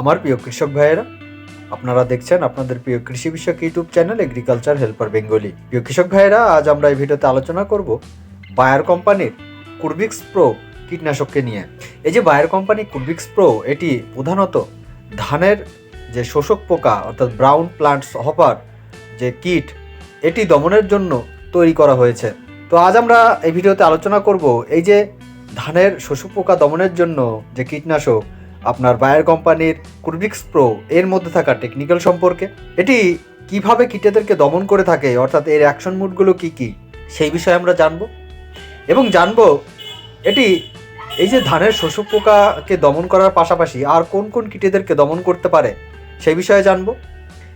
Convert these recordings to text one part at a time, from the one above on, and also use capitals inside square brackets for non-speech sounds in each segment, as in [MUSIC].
আমার প্রিয় কৃষক ভাইয়েরা, আপনারা দেখছেন আপনাদের প্রিয় কৃষি বিষয়ক YouTube channel agriculture helper Bengali প্রিয় কৃষক ভাইয়েরা, আজ আমরা এই ভিডিওতে আলোচনা করব বায়ার কোম্পানির কুরবিক্স প্রো কীটনাশককে নিয়ে। এই যে বায়ার কোম্পানি কুরবিক্স প্রো এটি প্রধানত ধানের যে শোষক পোকা, অর্থাৎ ব্রাউন প্লান্টস হপার যে কিট, এটি দমনের জন্য তৈরি করা হয়েছে। তো আজ আমরা এই ভিডিওতে আলোচনা করব এই যে ধানের শোষক পোকা দমনের জন্য যে কীটনাশক আপনার বায়ার কোম্পানির কুরবিক্স প্রো এর মধ্যে থাকা টেকনিক্যাল সম্পর্কে। এটি কীভাবে কীটেদেরকে দমন করে থাকে, অর্থাৎ এর অ্যাকশন মুডগুলো কি কি, সেই বিষয়ে আমরা জানব। এবং জানব, এটি এই যে ধানের শোষক পোকাকে দমন করার পাশাপাশি আর কোন কোন কীটেদেরকে দমন করতে পারে, সেই বিষয়ে জানব।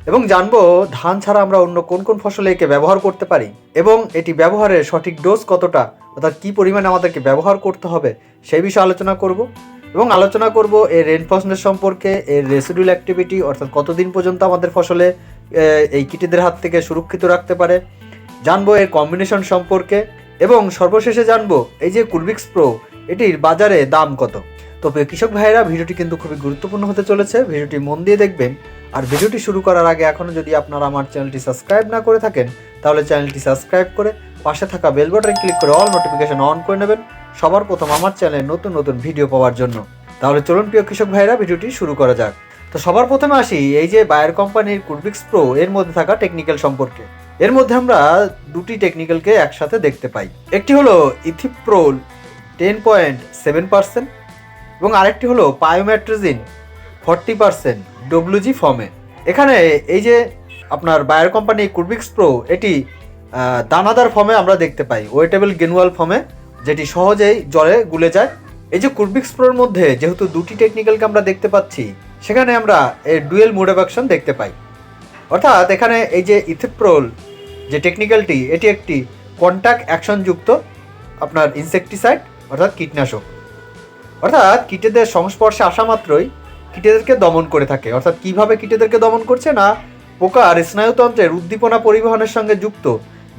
এবং জানব, ধান ছাড়া আমরা অন্য কোন কোন ফসলে একে ব্যবহার করতে পারি, এবং এটি ব্যবহারের সঠিক ডোজ কতটা, অর্থাৎ কী পরিমাণে আমাদেরকে ব্যবহার করতে হবে, সেই বিষয়ে আলোচনা করব। এবং আলোচনা করব এর রেনফোর্সমেন্ট সম্পর্কে, এর রেসিডুয়াল অ্যাক্টিভিটি অর্থাৎ কতদিন পর্যন্ত আমাদের ফসলে এই কীটেদের হাত থেকে সুরক্ষিত রাখতে পারে, জানব এর কম্বিনেশন সম্পর্কে, এবং সর্বশেষে জানব এই যে কুরবিক্স প্রো এটির বাজারে দাম কত। তো প্রিয় কৃষক ভাইয়েরা, ভিডিওটি কিন্তু খুবই গুরুত্বপূর্ণ হতে চলেছে, ভিডিওটি মন দিয়ে দেখবেন, আর ভিডিওটি শুরু করার আগে এখনও যদি আপনারা আমার চ্যানেলটি সাবস্ক্রাইব না করে থাকেন, তাহলে চ্যানেলটি সাবস্ক্রাইব করে পাশে থাকা বেল বাটনে ক্লিক করে অল নোটিফিকেশন অন করে নেবেন সবার প্রথম আমার চ্যানেলে নতুন নতুন ভিডিও পাওয়ার জন্য। তাহলে চলুন, প্রিয় কৃষক ভাইরা, ভিডিওটি শুরু করা যাক। তো সবার প্রথমে আসি, এই যে বায়ার কোম্পানির কুরবিক্স প্রো এর মধ্যে থাকা টেকনিক্যাল সম্পর্কে। এর মধ্যে আমরা দুটি টেকনিক্যালকে একসাথে দেখতে পাই। একটি হলো ethiprole ten point seven percent এবং আরেকটি হলো পায়োমেট্রোজিন ফর্টি পার্সেন্ট ডব্লিউজি ফর্মে এখানে এই যে আপনার বায়ার কোম্পানি কুরবিক্স প্রো এটি দানাদার ফর্মে আমরা দেখতে পাই। ওয়েটেবল গেনুয়াল ফর্মে যেটি সহজেই জলে গুলে যায়। এই যে কুরবিক্স প্রোর মধ্যে যেহেতু দুটি টেকনিক্যালকে আমরা দেখতে পাচ্ছি, সেখানে আমরা এর ডুয়েল মোড অফ অ্যাকশন দেখতে পাই। অর্থাৎ এখানে এই যে ইথিপ্রোল যে টেকনিক্যালটি এটি একটি কন্ট্যাক্ট অ্যাকশনযুক্ত আপনার ইনসেকটিসাইড অর্থাৎ কীটনাশক। অর্থাৎ কীটেদের সংস্পর্শে আসা মাত্রই কীটেদেরকে দমন করে থাকে। অর্থাৎ কীভাবে কীটেদেরকে দমন করছে না পোকার স্নায়ুতন্ত্রের উদ্দীপনা পরিবহনের সঙ্গে যুক্ত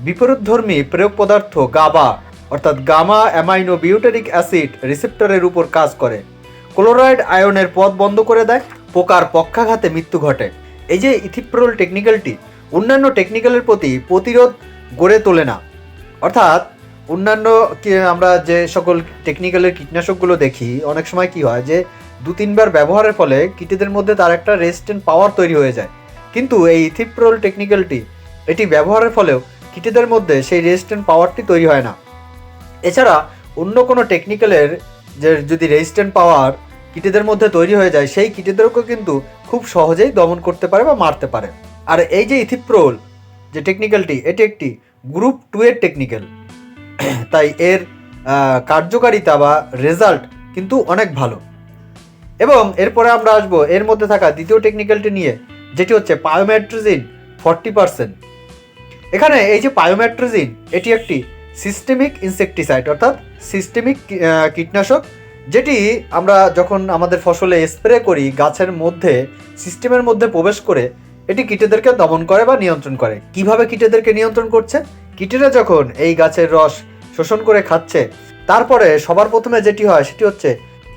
বিপরীতধর্মী প্রয়োগ পদার্থ, গাবা অর্থাৎ গামা অ্যামাইনো বিউটারিক অ্যাসিড রিসেপ্টরের উপর কাজ করে। ক্লোরাইড আয়নের পথ বন্ধ করে দেয়, পোকার পক্ষাঘাতে মৃত্যু ঘটে। এই যে ইথিপ্রোল টেকনিক্যালটি, অন্যান্য টেকনিক্যালের প্রতি প্রতিরোধ গড়ে তোলে না। অর্থাৎ, অন্যান্য আমরা যে সকল টেকনিক্যালের কীটনাশকগুলো দেখি, অনেক সময় কি হয় যে, দু তিনবার ব্যবহারের ফলে কীটেদের মধ্যে তার একটা রেজিস্ট্যান্ট পাওয়ার তৈরি হয়ে যায়। কিন্তু এই ইথিপ্রোল টেকনিক্যালটি, এটি ব্যবহারের ফলেও কীটেদের মধ্যে সেই রেজিস্ট্যান্ট পাওয়ারটি তৈরি হয় না। এছাড়া অন্য কোনো টেকনিক্যালের যে যদি রেজিস্ট্যান্ট পাওয়ার কীটেদের মধ্যে তৈরি হয়ে যায়, সেই কীটেদেরকেও কিন্তু খুব সহজেই দমন করতে পারে বা মারতে পারে। আর এই যে ইথিপ্রোল যে টেকনিক্যালটি এটি একটি গ্রুপ টু এর টেকনিক্যাল [CLEARS THROAT] তাই এর কার্যকারিতা বা রেজাল্ট কিন্তু অনেক ভালো। এবং এরপরে আমরা আসব, এর মধ্যে থাকা দ্বিতীয় টেকনিক্যালটি নিয়ে, যেটি হচ্ছে পায়োমেট্রোজিন ফর্টি পার্সেন্ট এখানে এই যে পায়োমেট্রোজিন এটি একটি সিস্টেমিক ইনসেকটিসাইড, অর্থাৎ সিস্টেমিক কীটনাশক, যেটি আমরা যখন আমাদের ফসলে স্প্রে করি গাছের মধ্যে, সিস্টেমের মধ্যে প্রবেশ করে, এটি কীটেদেরকে দমন করে বা নিয়ন্ত্রণ করে। কীভাবে কীটেদেরকে নিয়ন্ত্রণ করছে? কীটেরা যখন এই গাছের রস শোষণ করে খাচ্ছে, তারপরে সবার প্রথমে যেটি হয় সেটি হচ্ছে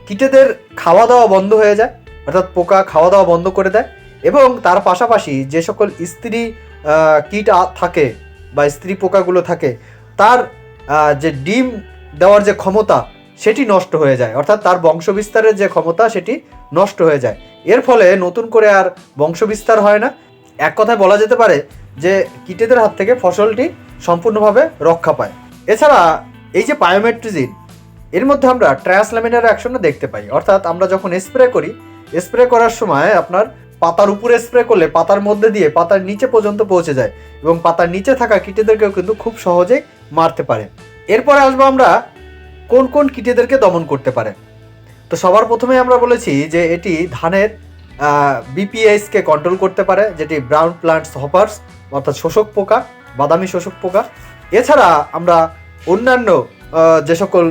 কীটেদের খাওয়া দাওয়া বন্ধ হয়ে যায়, অর্থাৎ পোকা খাওয়া দাওয়া বন্ধ করে দেয় এবং তার পাশাপাশি যে সকল স্ত্রী কীট থাকে বা স্ত্রী পোকাগুলো থাকে তার যে ডিম দেওয়ার যে ক্ষমতা, সেটি নষ্ট হয়ে যায়। অর্থাৎ তার বংশবিস্তারের যে ক্ষমতা, সেটি নষ্ট হয়ে যায়। এর ফলে নতুন করে আর বংশবিস্তার হয় না। এক কথায় বলা যেতে পারে যে কীটেদের হাত থেকে ফসলটি সম্পূর্ণভাবে রক্ষা পায়। এছাড়া এই যে পায়োমেট্রিজিন এর মধ্যে আমরা ট্রায়াসল্যামিনার অ্যাকশনও দেখতে পাই। অর্থাৎ আমরা যখন স্প্রে করি, স্প্রে করার সময় আপনার পাতার উপরে স্প্রে করলে পাতার মধ্যে দিয়ে পাতার নিচে পর্যন্ত পৌঁছে যায় এবং পাতার নিচে থাকা কীটেদেরকেও কিন্তু খুব সহজেই মারতে পারে। এরপরে আসব আমরা কোন কোন কীটেদেরকে দমন করতে পারে। তো সবার প্রথমে আমরা বলেছি যে এটি ধানের বিপিএইচকে কন্ট্রোল করতে পারে, যেটি ব্রাউন প্লান্টস হপার্স অর্থাৎ শোষক পোকা, বাদামি শোষক পোকা। এছাড়া আমরা অন্যান্য যে সকল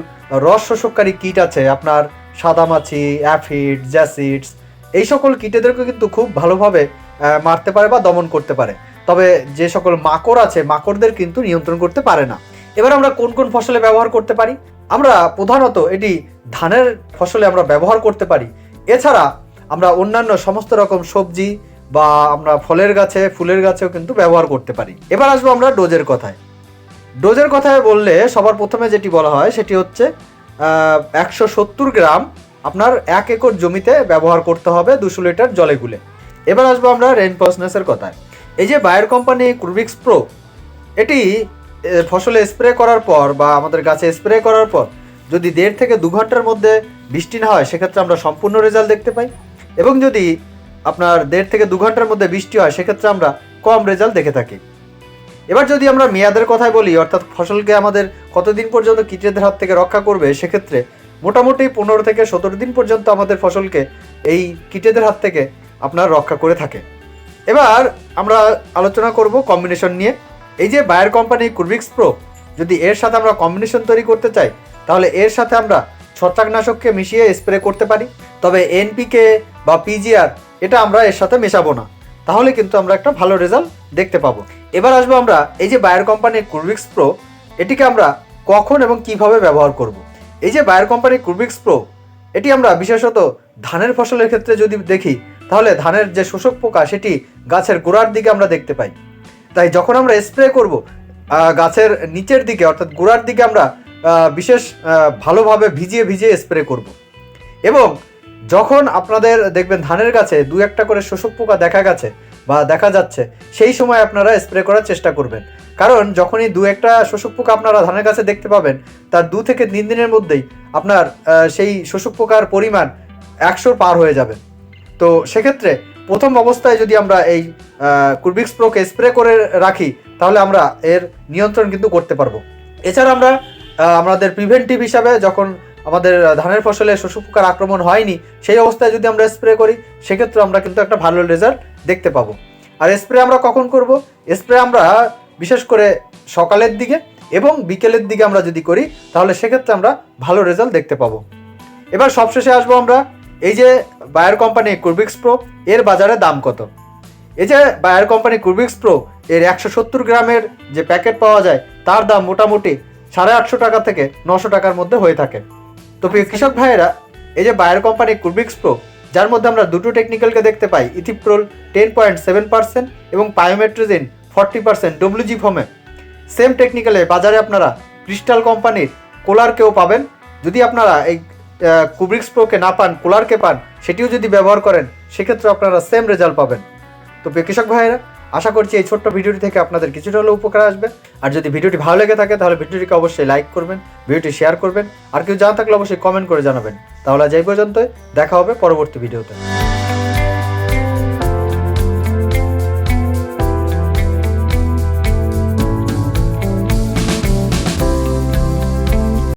রস শোষককারী কীট আছে, আপনার সাদামাছি অ্যাফিড, জ্যাসিডস এই সকল কীটেদেরকে কিন্তু খুব ভালোভাবে মারতে পারে বা দমন করতে পারে। তবে যে সকল মাকড় আছে, মাকড়দের কিন্তু নিয়ন্ত্রণ করতে পারে না। এবার আমরা কোন কোন ফসলে ব্যবহার করতে পারি? আমরা প্রধানত এটি ধানের ফসলে আমরা ব্যবহার করতে পারি। এছাড়া আমরা অন্যান্য সমস্ত রকম সবজি বা আমরা ফলের গাছে, ফুলের গাছেও কিন্তু ব্যবহার করতে পারি। এবার আসব আমরা ডোজের কথায়। ডোজের কথায় বললে সবার প্রথমে যেটি বলা হয়, সেটি হচ্ছে একশো সত্তর গ্রাম আপনার এক একর জমিতে ব্যবহার করতে হবে দুশো লিটার জলে গুলে। এবার আসব আমরা রেনফসনেসের কথায়। এই যে বায়ার কোম্পানি ক্রুবিক্স প্রো এটি ফসলে স্প্রে করার পর বা আমাদের গাছে স্প্রে করার পর যদি দেড় থেকে দু ঘণ্টার মধ্যে বৃষ্টি না হয়, সেক্ষেত্রে আমরা সম্পূর্ণ রেজাল্ট দেখতে পাই। এবং যদি আপনার দেড় থেকে দু ঘণ্টার মধ্যে বৃষ্টি হয়, সেক্ষেত্রে আমরা কম রেজাল্ট দেখে থাকি। এবার যদি আমরা মেয়াদের কথায় বলি, অর্থাৎ ফসলকে আমাদের কতদিন পর্যন্ত কীটেদের হাত থেকে রক্ষা করবে, সেক্ষেত্রে মোটামুটি পনেরো থেকে সতেরো দিন পর্যন্ত আমাদের ফসলকে এই কীটেদের হাত থেকে আপনার রক্ষা করে থাকে। এবার আমরা আলোচনা করব কম্বিনেশন নিয়ে। এই যে বায়ার কোম্পানি কুরভিক্স প্রো যদি এর সাথে আমরা কম্বিনেশন তৈরি করতে চাই, তাহলে এর সাথে আমরা ছত্রাকনাশককে মিশিয়ে স্প্রে করতে পারি। তবে এনপিকে বা পিজিআর এটা আমরা এর সাথে মেশাবো না। তাহলে কিন্তু আমরা একটা ভালো রেজাল্ট দেখতে পাবো। এবার আসব আমরা এই যে বায়ার কোম্পানির কুরভিক্স প্রো এটিকে আমরা কখন এবং কীভাবে ব্যবহার করব। এই যে বায়ার কোম্পানির কুরভিক্স প্রো এটি আমরা বিশেষত ধানের ফসলের ক্ষেত্রে যদি দেখি, তাহলে ধানের যে শোষক পোকা সেটি গাছের গোড়ার দিকে আমরা দেখতে পাই। তাই যখন আমরা স্প্রে করব গাছের নিচের দিকে অর্থাৎ গোড়ার দিকে আমরা বিশেষ ভালোভাবে ভিজিয়ে ভিজিয়ে স্প্রে করব। এবং যখন আপনাদের দেখবেন ধানের গাছে দু একটা করে শোষক পোকা দেখা গেছে বা দেখা যাচ্ছে, সেই সময় আপনারা স্প্রে করার চেষ্টা করবেন। কারণ যখনই দু একটা শোষক পোকা আপনারা ধানের কাছে দেখতে পাবেন, তার দু থেকে তিন দিনের মধ্যেই আপনার সেই শোষক পোকার পরিমাণ একশোর পার হয়ে যাবে। তো সেক্ষেত্রে প্রথম অবস্থায় যদি আমরা এই কুরবিক্স প্রোকে স্প্রে করে রাখি, তাহলে আমরা এর নিয়ন্ত্রণ কিন্তু করতে পারব। এছাড়া আমরা আমাদের প্রিভেন্টিভ হিসাবে যখন আমাদের ধানের ফসলে শোষক পোকার আক্রমণ হয়নি, সেই অবস্থায় যদি আমরা স্প্রে করি, সেক্ষেত্রে আমরা কিন্তু একটা ভালো রেজাল্ট দেখতে পাবো। আর স্প্রে আমরা কখন করব? স্প্রে আমরা বিশেষ করে সকালের দিকে এবং বিকেলের দিকে আমরা যদি করি, তাহলে সেক্ষেত্রে আমরা ভালো রেজাল্ট দেখতে পাবো। এবার সবশেষে আসব আমরা, এই যে বায়ার কোম্পানি কুরবিক্স প্রো এর বাজারে দাম কত? এই যে বায়ার কোম্পানি কুরবিক্স প্রো এর একশো সত্তর গ্রামের যে প্যাকেট পাওয়া যায়, তার দাম মোটামুটি সাড়ে আটশো টাকা থেকে নশো টাকার মধ্যে হয়ে থাকে। তো প্রিয় কৃষক ভাইয়েরা, এই যে বায়ার কোম্পানি কুরবিক্স প্রো যার মধ্যে আমরা দুটো টেকনিক্যালকে দেখতে পাই ethiprole ten point seven percent এবং পায়োমেট্রিজিন ফর্টি পার্সেন্ট ডব্লিউজি ফোমে সেম টেকনিক্যালে বাজারে আপনারা ক্রিস্টাল কোম্পানির কোলারকেও পাবেন। যদি আপনারা এই কুব্রিক্স প্রোকে না পান কোলারকে পান, সেটিও যদি ব্যবহার করেন সেক্ষেত্রে আপনারা সেম রেজাল্ট পাবেন। তো কৃষক ভাইয়েরা, আশা করছি এই ছোট্ট ভিডিওটি থেকে আপনাদের কিছুটা হলেও উপকার আসবে। আর যদি ভিডিওটি ভালো লেগে থাকে, তাহলে ভিডিওটিকে অবশ্যই লাইক করবেন, ভিডিওটি শেয়ার করবেন। আর কেউ জানা থাকলে অবশ্যই কমেন্ট করে জানাবেন। তাহলে এই পর্যন্তই, দেখা হবে পরবর্তী ভিডিওতে।